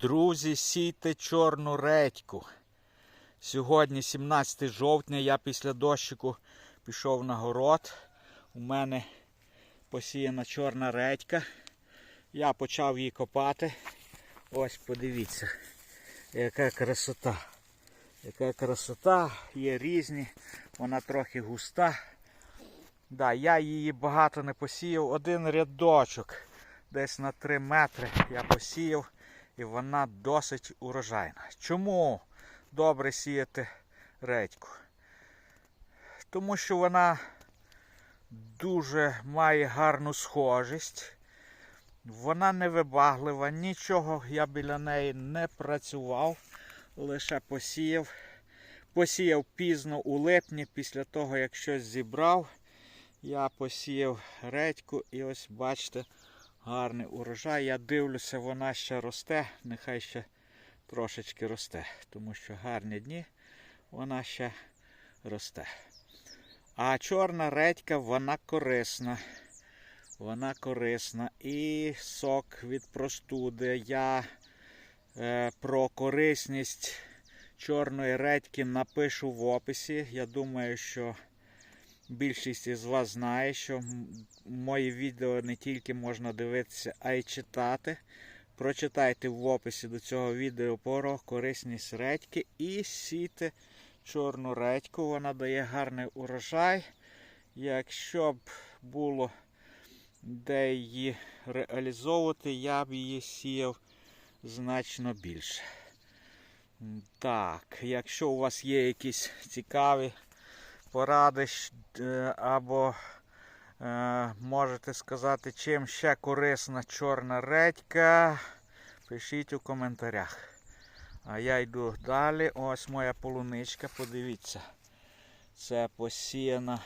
Друзі, сійте чорну редьку. Сьогодні 17 жовтня, я після дощику пішов на город. У мене посіяна чорна редька. Я почав її копати. Ось подивіться, яка красота. Яка красота, є різні, вона трохи густа. Да, я її багато не посіяв. Один рядочок, десь на 3 метри я посіяв і вона досить урожайна. Чому добре сіяти редьку? Тому що вона дуже має гарну схожість. Вона не вибаглива, нічого я біля неї не працював, лише посіяв. Посіяв пізно у липні, після того, як щось зібрав, я посіяв редьку і ось бачите, гарний урожай. Я дивлюся, вона ще росте, нехай ще трошечки росте, тому що гарні дні вона ще росте. А чорна редька, вона корисна. Вона корисна. І сок від простуди. Я е, про корисність чорної редьки напишу в описі. Я думаю, що більшість із вас знає, що мої відео не тільки можна дивитися, а й читати. Прочитайте в описі до цього відео про корисність редьки і сійте чорну редьку. Вона дає гарний урожай. Якщо б було де її реалізовувати, я б її сіяв значно більше. Так, якщо у вас є якісь цікаві поради е, або е, можете сказати, чим ще корисна чорна редька, пишіть у коментарях. А я йду далі. Ось моя полуничка, подивіться. Це посіяна,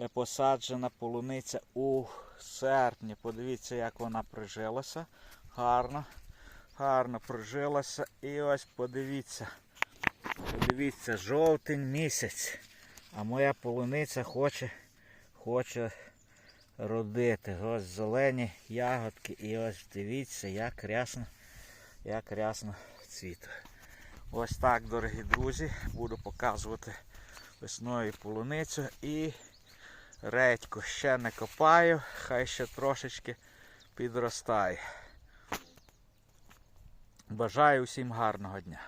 е, посаджена полуниця у серпні. Подивіться, як вона прижилася. Гарно, гарно прижилася. І ось подивіться. Подивіться, жовтень місяць. А моя полуниця хоче, хоче родити. Ось зелені ягодки. І ось дивіться, як рясно, як рясно цвіте. Ось так, дорогі друзі, буду показувати весною полуницю і редьку. Ще не копаю, хай ще трошечки підростає. Бажаю всім гарного дня.